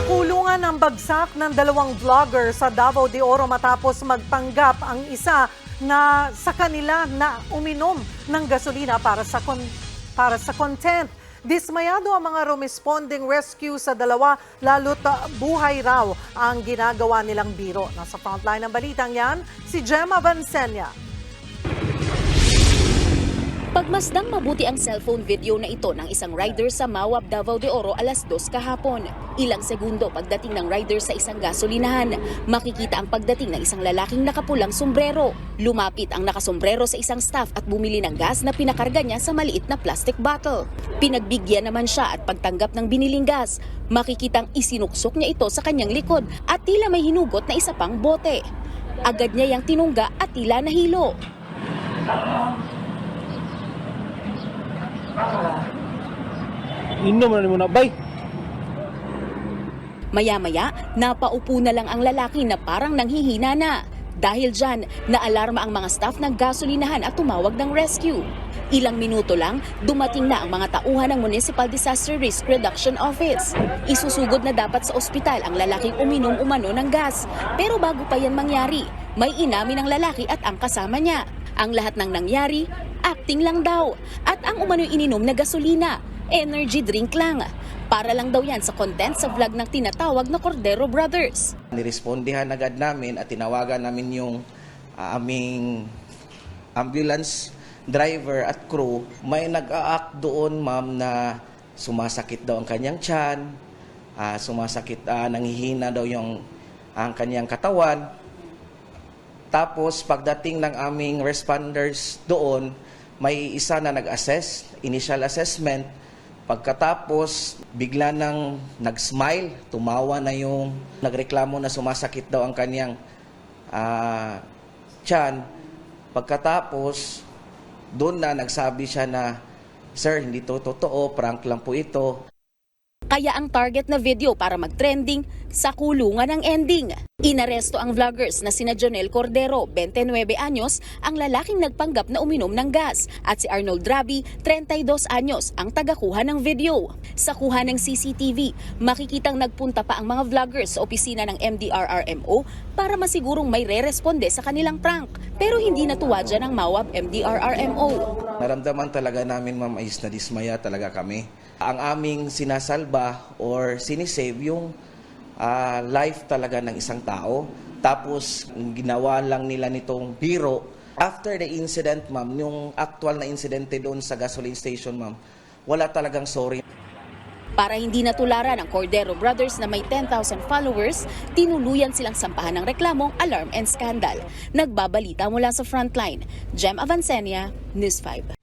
Nakulungan ang bagsak ng dalawang vlogger sa Davao de Oro matapos magpanggap ang isa na sa kanila na uminom ng gasolina para sa kon- para sa content. Dismayado ang mga responding rescue sa dalawa, lalo't uh, buhay raw ang ginagawa nilang biro. Nasa frontline ng balitang yan, si Gemma Vansenia. Pagmasdang mabuti ang cellphone video na ito ng isang rider sa Mawab, Davao de Oro alas 2 kahapon. Ilang segundo pagdating ng rider sa isang gasolinahan, makikita ang pagdating ng isang lalaking nakapulang sombrero. Lumapit ang nakasombrero sa isang staff at bumili ng gas na pinakarga niya sa maliit na plastic bottle. Pinagbigyan naman siya at pagtanggap ng biniling gas, makikitang isinuksok niya ito sa kanyang likod at tila may hinugot na isa pang bote. Agad niya yang tinungga at tila nahilo. Inom na mo na, bay. Maya-maya, napaupo na lang ang lalaki na parang nanghihina na. Dahil dyan, naalarma ang mga staff ng gasolinahan at tumawag ng rescue. Ilang minuto lang, dumating na ang mga tauhan ng Municipal Disaster Risk Reduction Office. Isusugod na dapat sa ospital ang lalaking uminom umano ng gas. Pero bago pa yan mangyari, may inamin ng lalaki at ang kasama niya. Ang lahat ng nangyari, acting lang daw. At ang umano'y ininom na gasolina, energy drink lang. Para lang daw yan sa content sa vlog ng tinatawag na Cordero Brothers. Nirespondihan agad namin at tinawagan namin yung ah, aming ambulance driver at crew. May nag-a-act doon, ma'am, na sumasakit daw ang kanyang tiyan, ah, sumasakit, ah, nanghihina daw yung ang kanyang katawan. Tapos pagdating ng aming responders doon, may isa na nag-assess, initial assessment. Pagkatapos, bigla nang nag-smile, tumawa na yung nagreklamo na sumasakit daw ang kanyang ah, tiyan. Pagkatapos, doon na nagsabi siya na, Sir, hindi to totoo, prank lang po ito. Kaya ang target na video para mag-trending, sa kulungan ang ending. Inaresto ang vloggers na sina Jonel Cordero, 29 anyos, ang lalaking nagpanggap na uminom ng gas, at si Arnold Rabi, 32 anyos, ang tagakuha ng video. Sa kuha ng CCTV, makikitang nagpunta pa ang mga vloggers sa opisina ng MDRRMO para masigurong may re-responde sa kanilang prank. Pero hindi natuwa dyan ang Mawab MDRRMO. Naramdaman talaga namin, ma'am, na dismaya talaga kami. Ang aming sinasalba or sinisave yung ah, life talaga ng isang tao. Tapos, ginawa lang nila nitong biro. After the incident, ma'am, yung actual na insidente doon sa gasoline station, ma'am, wala talagang sorry. Para hindi natularan ang Cordero Brothers na may 10,000 followers, tinuluyan silang sampahan ng reklamong alarm and scandal. Nagbabalita mula sa frontline. Jem Avancenia, News 5.